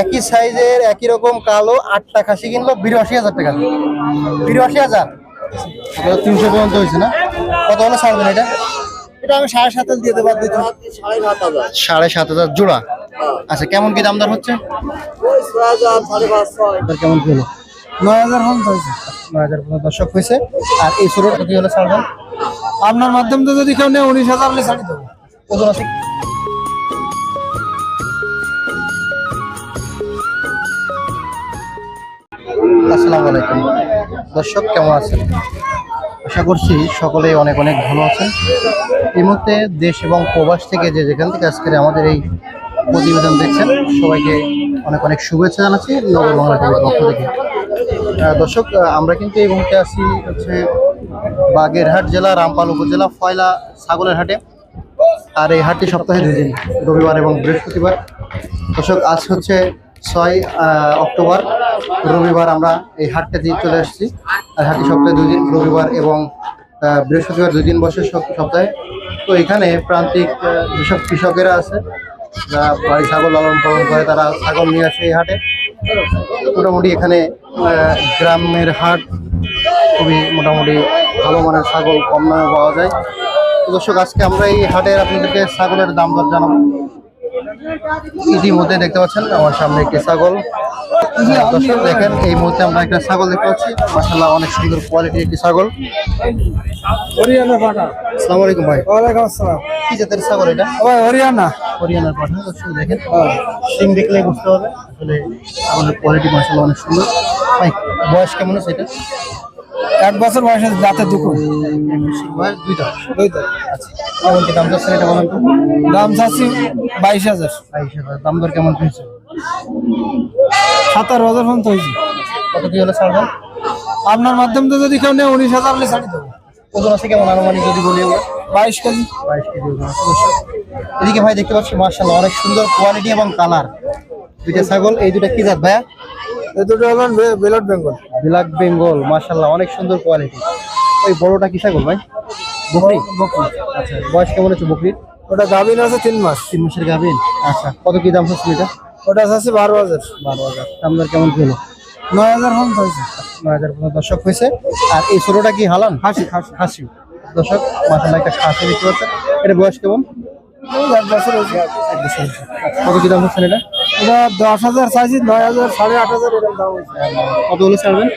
একই সাইজের একই রকম কালো আটটা খাসি কিনলো বিরাশি হাজার টাকা। বিরাশি হাজার? তিনশো পর্যন্ত হয়েছে না? কত হলে ছাড়বেন এটা? এটা আমি সাড়ে সাত দিয়ে দেবো দিতে সাড়ে সাত হাজার সাড়ে সাত হাজার জোড়া? আচ্ছা কেমন কি দাম দর হচ্ছে? হাজার কেমন কি হলো? নয় হাজার পর্যন্ত হয়েছে। নয় হাজার পর্যন্ত দর্শক হয়েছে। আর এই ছোটোটা কি হলে ছাড়বেন? আপনার মাধ্যম থেকে যদি কেউ নেয় উনিশ হাজার হলে ছাড়ি দেবো। ওজন আছে আসসালামু আলাইকুম। দর্শক, কেমন আছেন? আশা করছি সকলেই অনেক অনেক ভালো আছেন। এই মুহূর্তে দেশ এবং প্রবাস থেকে যে যেখান থেকে আজকের আমাদের এই প্রতিবেদন দেখছেন, সবাইকে অনেক অনেক শুভেচ্ছা জানাচ্ছি নগর বাংলা টিভির পক্ষ থেকে। দর্শক আমরা কিন্তু এই মুহূর্তে আছি হচ্ছে বাগেরহাট জেলা, রামপাল উপজেলা, ফয়লা ছাগলের হাটে। আর এই হাটটি সপ্তাহে দুই দিন, রবিবার এবং বৃহস্পতিবার। দর্শক, আজ হচ্ছে ছয় অক্টোবর, রবিবার আমরা এই হাটটা দিয়ে চলে আসছি। আর হাটটি সপ্তাহে দুই দিন, রবিবার এবং বৃহস্পতিবার দুই দিন বসে সপ্তাহে। তো এখানে প্রান্তিক যেসব কৃষকেরা আছে, যারা বাড়ি ছাগল লালন পালন করে, তারা ছাগল নিয়ে আসে এই হাটে। মোটামুটি এখানে গ্রামের হাট খুবই মোটামুটি ভালো মানের ছাগল কম দামে পাওয়া যায়। দর্শক, আজকে আমরা এই হাটের আপনাদেরকে ছাগলের দাম দর জানাব। ইতিমধ্যে দেখতে পাচ্ছেন আমার সামনে একটি ছাগল। দর্শক দেখেন এই মুহূর্তে আমরা একটা ছাগল দেখতে পাচ্ছি। মাসাল্লাহ অনেক সুন্দর কোয়ালিটির একটি ছাগল। আসসালামু আলাইকুম ভাই। ওয়ালাইকুম আসসালাম। কি জাতের ছাগল এটা? ভাই হরিয়ানা। হরিয়ানার পাঠা দর্শক দেখেন। সিং দেখলে বুঝতে হবে। আসলে ছাগলের কোয়ালিটি মাসাল্লাহ অনেক সুন্দর। ভাই বয়স কেমন আছে এটা? এক বছর বয়সে দাঁতে দুটো বয়স দুইটা। আচ্ছা কেমন কি দাম যাচ্ছে এটা বলেন দাম চাচ্ছি বাইশ হাজার। বাইশ হাজার। দাম দর কেমন হয়েছে? সাতারো হাজার পর্যন্ত হয়েছে। কত কি হলে ছাড়বেন আপনার মাধ্যম তো যদি কেউ নেয় উনিশ হাজার হলে ছাড়ি দেবো। ওজন আছে কেমন আনুমানিক যদি বলি আমরা? বাইশ কেজি। বাইশ কেজি ওজন আছে এদিকে ভাই দেখতে পাচ্ছি মার্শাল্লাহ অনেক সুন্দর কোয়ালিটি এবং কালার দুইটা ছাগল এই দুটা কি জাত ভাইয়া? এই দুটো হলেন বেলট বেঙ্গল। ব্ল্যাক বেঙ্গল মার্শাল্লাহ অনেক সুন্দর কোয়ালিটি ওই বড়টা কি ছাগল ভাই? বকরি? বকরি। আচ্ছা বয়স কেমন হচ্ছে বকরির? ওটা গাভিন আছে তিন মাস। তিন মাসের গাভিন? আচ্ছা কত কি দাম হচ্ছে এটা? ওটা চাচ্ছি বারো হাজার। বারো হাজার। দাম কেমন কি হলো? নয় হাজার পর্যন্ত হয়েছে। নয় হাজার দর্শক হয়েছে। আর এই ছোটটা কি হালান? খাসি খাসি। খাসি। দর্শক মাসাল্লাহ একটা খাসি দেখতে পাচ্ছেন। এটা বয়স কেমন? এক বছর হয়েছে। এক বছর কত কি দাম হচ্ছে এটা? এটা দশ হাজার চাইছি নয় হাজার সাড়ে আট হাজার এরকম দাম হয়েছে। কত হলে ছাড়বেন?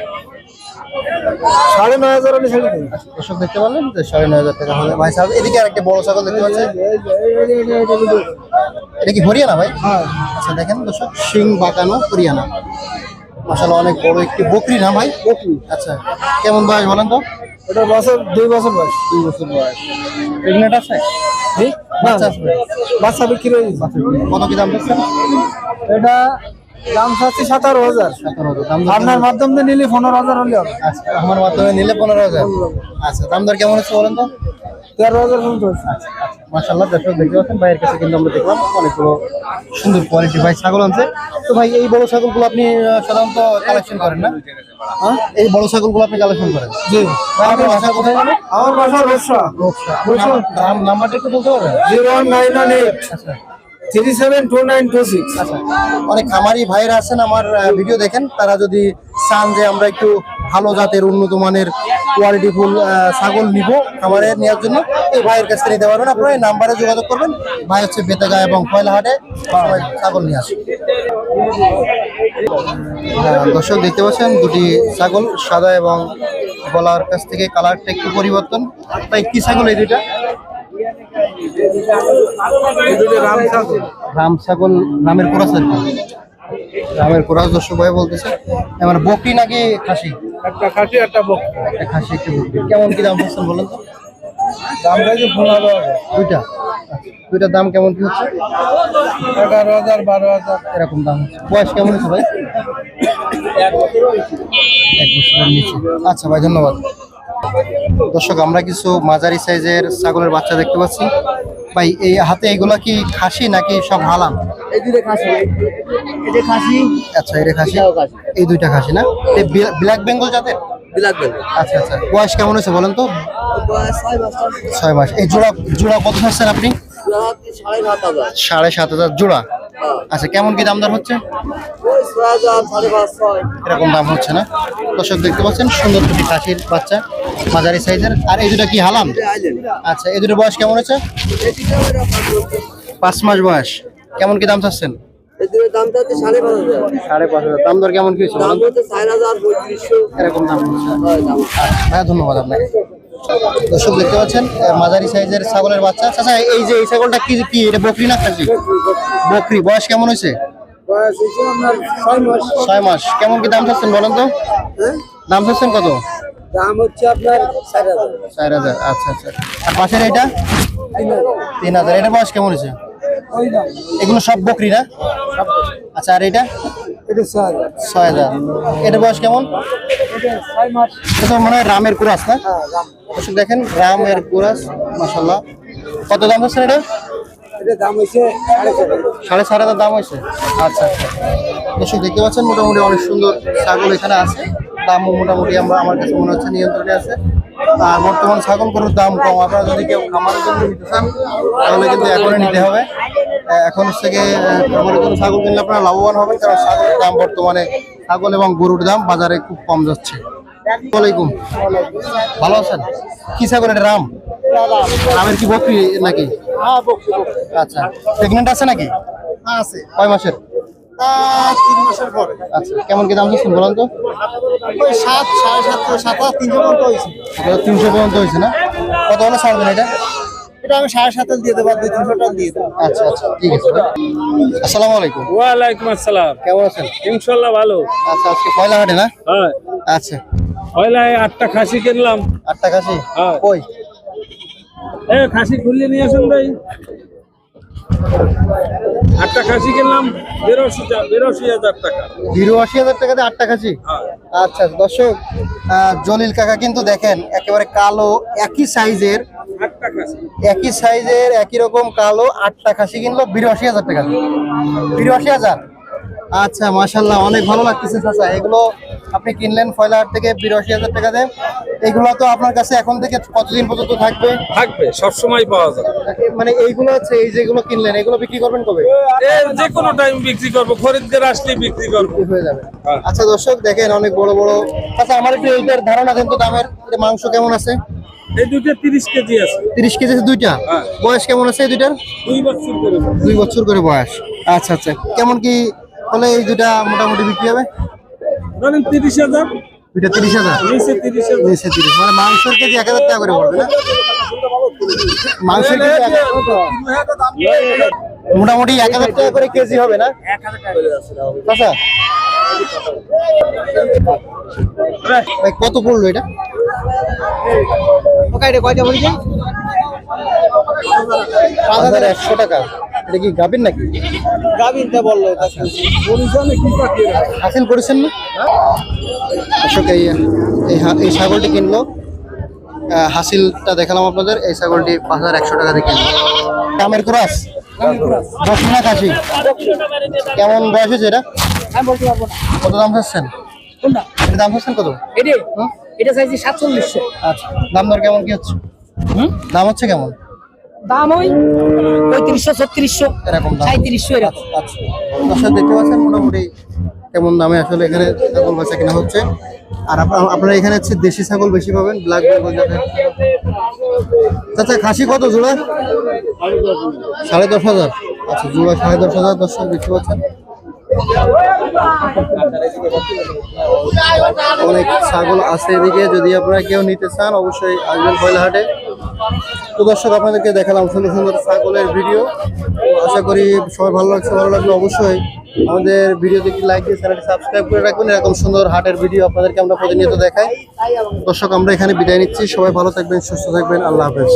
সাড়ে নয় হাজার হলে ছেড়ে দেবো। দর্শক দেখতে পারলেন যে সাড়ে নয় হাজার টাকা হলে ভাই এদিকে আরেকটা বড় ছাগল দেখতে পাচ্ছেন এটা কি হরিয়ানা ভাই? হ্যাঁ। আচ্ছা দেখেন দর্শক বাঁকানো হরিয়ানা। অনেক বড় একটি বকরি না ভাই? বকরি। আচ্ছা কেমন বয়স বলেন তো? ওটা বছর দুই বছর বয়স। দুই বছর বয়স। প্রেগনেন্ট আছে? জি? বাচ্চা বিক্রি হয়ে কত কি দাম এটা দাম চাচ্ছি সাতারো হাজার। আপনার মাধ্যমে নিলে পনেরো হাজার হলে আচ্ছা আমার মাধ্যমে নিলে পনেরো হাজার। আচ্ছা দাম দর কেমন হচ্ছে বলেন তো? তেরো হাজার পর্যন্ত মাসাল্লাহ দর্শক দেখতে পাচ্ছেন ভাইয়ের কাছে কিন্তু আমরা দেখলাম অনেকগুলো সুন্দর কোয়ালিটি ভাই ছাগল আছে তো ভাই এই বড় ছাগলগুলো আপনি সাধারণত কালেকশন করেন না? হ্যাঁ? এই বড় ছাগলগুলো আপনি কালেকশন করেন? জি। ভাই বাসা কোথায় জানো আমার বাসা রোসা নাম- নাম্বারটা একটু বলতে পারবেন? Zero nine eight. আচ্ছা। Three seven two nine two six. আচ্ছা। অনেক খামারি ভাইয়েরা আছেন আমার ভিডিও দেখেন। তারা যদি চান যে আমরা একটু ভালো জাতের উন্নত মানের কোয়ালিটি ফুল ছাগল নিব খামারে নেওয়ার জন্য। এই ভাইয়ের কাছ থেকে নিতে পারবেন আপনারা এই নাম্বারে যোগাযোগ করবেন। ভাই হচ্ছে বেতাগা এবং কয়লাহাটে ছাগল নিয়ে আসে আহ, দর্শক দেখতে পাচ্ছেন দুটি ছাগল সাদা এবং গলার কাছ থেকে কালারটা একটু পরিবর্তন। তাই কি ছাগল এই দুইটা? রাম রাম ছাগল রামের কোরাস আর কি। রামের কোরাস দর্শক ভাই বলতেছে। এবার বকরি নাকি খাসি? একটা খাসি একটা বক খাসি একটু বকরি কেমন কি দাম হচ্ছে বলেন তো? দাম চাইছি পনেরো দুইটা? দুইটার দাম কেমন কি হচ্ছে? এগারো হাজার বারো হাজার। এরকম দাম হচ্ছে। বয়স কেমন হচ্ছে ভাই? এক বছরের নিচে আচ্ছা ভাই ধন্যবাদ। দর্শক আমরা কিছু মাঝারি সাইজের ছাগলের বাচ্চা দেখতে পাচ্ছি। ভাই এই হাতে এগুলা কি খাসি নাকি সব হালাম? এই দুটো খাসি। এটা খাসি আচ্ছা এটা খাসি। এই দুইটা খাসি না? ব্ল্যাক বেঙ্গল জাতের? আচ্ছা আচ্ছা। বয়স কেমন হয়েছে বলেন তো? ছয় মাস। এই জোড়া জোড়া কত চাচ্ছেন আপনি? সাড়ে সাত হাজার। জোড়া? আচ্ছা কেমন কি দাম দর হচ্ছে? এরকম দাম হচ্ছে না? দর্শক দেখতে পাচ্ছেন সুন্দর দুটি খাসির বাচ্চা মাঝারি সাইজের। আর এই দুটো কি হালাম? আচ্ছা এই দুটো বয়স কেমন হচ্ছে। পাঁচ মাস বয়স। কেমন কি দাম চাচ্ছেন? সাড়ে পাঁচ হাজার। দাম দর কেমন কি হয়েছে এরকম দাম। হয় হ্যাঁ ধন্যবাদ আপনাকে। দর্শক দেখতে পাচ্ছেন মাঝারি সাইজের ছাগলের বাচ্চা। আচ্ছা এই যে এই ছাগলটা কি কি এটা বকরি না খাসি? বকরি বয়স কেমন হয়েছে? ছয় মাস। কেমন কি দাম চাচ্ছেন বলেন তো? হ্যাঁ? দাম চাচ্ছেন কত? দাম হচ্ছে আপনার চার হাজার। আচ্ছা আচ্ছা। আর পাশের এটা তিন হাজার। এটা বয়স কেমন হয়েছে? এগুলো সব বকরি না? আচ্ছা আর এটা? এটা ছয় হাজার। ছয় এটা বয়স কেমন? এটা মনে হয় রামের কুরাস না? হ্যাঁ দাম দর্শক দেখেন রামের কুরাস মাসাল্লাহ কত দাম হচ্ছে এটা? সাড়ে চার হাজার। দাম হয়েছে? আচ্ছা আচ্ছা। দেখতে পাচ্ছেন মোটামুটি অনেক সুন্দর ছাগল এখানে আছে। দামও মোটামুটি আমরা আমার কাছে মনে হচ্ছে নিয়ন্ত্রণে আছে। আর বর্তমান ছাগল গরুর দাম কম। আপনারা যদি কেউ খামারের জন্য নিতে চান তাহলে কিন্তু এখনই নিতে হবে। এখন খামারের জন্য ছাগল কিনলে আপনারা লাভবান হবেন কারণ ছাগলের দাম বর্তমানে ছাগল এবং গরুর দাম বাজারে খুব কম যাচ্ছে। আসসালামাইকুম ভালো আছেন? কি ছাগল এটা রাম? রামের কি বকরি নাকি? আচ্ছা প্রেগনেন্ট আছে নাকি? আছে। কয় মাসের? তিন মাসের পরে। আচ্ছা কেমন কি দাম দিচ্ছেন বলুন তো? ওই সাত সাড়ে সাত সাত তিনশো পর্যন্ত হয়েছে। তিনশো পর্যন্ত হয়েছে না? কত হলে ছাড়বেন এটা? এটা আমি সাড়ে সাত দিয়ে দেবো দুই তিনশো টাকা দিয়ে দেবো। আচ্ছা আচ্ছা ঠিক আছে। আসসালামু আলাইকুম। ওয়ালাইকুম আসসালাম। কেমন আছেন? ইনশাল্লাহ ভালো। আচ্ছা আজকে পয়লা হাটে না? হ্যাঁ। আচ্ছা। পয়লায় আটটা খাসি কিনলাম। আটটা কাছে হ্যাঁ। কই? এ খাসি খুললে নিয়ে আসুন ভাই। আটটা খাসি কিনলাম বেরোশি বেরোশি হাজার টাকা। বিরাশি হাজার টাকাতে আটটা খাসি? হ্যাঁ। আচ্ছা দর্শক জলিল কাকা কিন্তু দেখেন একেবারে কালো একই সাইজের খাসি একই সাইজের একই রকম কালো আটটা খাসি কিনলো বিরাশি হাজার টাকা। বিরাশি হাজার? আচ্ছা মাশাল্লাহ অনেক ভালো লাগতেছে চাচা। এগুলো আপনি কিনলেন ফয়লাহাট থেকে বিরাশি হাজার টাকা দেন। এগুলো তো আপনার কাছে এখন থেকে কতদিন পর্যন্ত থাকবে? থাকবে সবসময় পাওয়া যাবে মানে এইগুলো হচ্ছে এই যেগুলো কিনলেন এগুলো বিক্রি করবেন কবে? যে কোনো টাইম বিক্রি করব খরিদ্দার আসলে বিক্রি করব। হয়ে যাবে। হ্যাঁ। আচ্ছা দর্শক দেখেন অনেক বড় বড় আচ্ছা আমার একটু এইটার ধারণা দেন তো দামের মাংস কেমন আছে? এই দুটো তিরিশ কেজি আছে। তিরিশ কেজি আছে দুইটা? হ্যাঁ। বয়স কেমন আছে এই দুইটার? দুই বছর করে দুই বছর করে বয়স। আচ্ছা আচ্ছা। কেমন কি হলে এই দুইটা মোটামুটি বিক্রি হবে? ধরেন তিরিশ হাজার। দুইটা তিরিশ হাজার? নিচে তিরিশ হাজার। নিচে তিরিশ। মানে মাংসের কেজি এক হাজার টাকা করে পড়বে না? মাংসের কেজি মোটামুটি এক হাজার টাকা করে কেজি হবে না? আচ্ছা। কত পড়ল এটা? কয়টা বলি পাঁচ হাজার একশো টাকা। এটা কি গাবেন নাকি? গাভিনটা বলল হাসিল করেছেন না? এই এই হা- এই ছাগলটি কিনলো। হাসিলটা দেখালাম আপনাদের। এই ছাগলটি পাঁচ হাজার একশো টাকা দিয়ে কিনলো। দামের ক্রাস দক্ষিণা কাশি কেমন বয়স হয়েছে এটা? কত দাম চাচ্ছেন? এটা দাম চাচ্ছেন কত? এটা হুম? চাইছি সাতচল্লিশশো। আচ্ছা দাম দর কেমন কি হচ্ছে? দাম হচ্ছে কেমন? দাম ওই পঁয়ত্রিশশো ছত্রিশশো এরকম দাম। সাঁত্রিশশো এরকম। আচ্ছা দর্শক দেখতে পাচ্ছেন মোটামুটি কেমন দামে আসলে এখানে ছাগল বাচ্চা কেনা হচ্ছে। আর আপনারা এখানে হচ্ছে দেশি ছাগল বেশি পাবেন ব্ল্যাক বেঙ্গল জাতের চাচা খাসি কত জোড়া? সাড়ে দশ হাজার। আচ্ছা জোড়া সাড়ে দশ হাজার দর্শক দেখতে পাচ্ছেন। অনেক ছাগল আছে এদিকে, যদি আপনারা কেউ নিতে চান, অবশ্যই আসবেন কয়লাহাটে তো দর্শক, আপনাদেরকে দেখালাম সুন্দর সুন্দর ছাগলের ভিডিও। আশা করি সবাই ভালো লাগছে, ভালো লাগলে অবশ্যই আমাদের ভিডিওতে একটি লাইক দিয়ে চ্যানেলটি সাবস্ক্রাইব করে রাখবেন। এরকম সুন্দর হাটের ভিডিও আপনাদেরকে আমরা প্রতিনিয়ত দেখাই। দর্শক, আমরা এখানে বিদায় নিচ্ছি। সবাই ভালো থাকবেন, সুস্থ থাকবেন। আল্লাহ হাফেজ।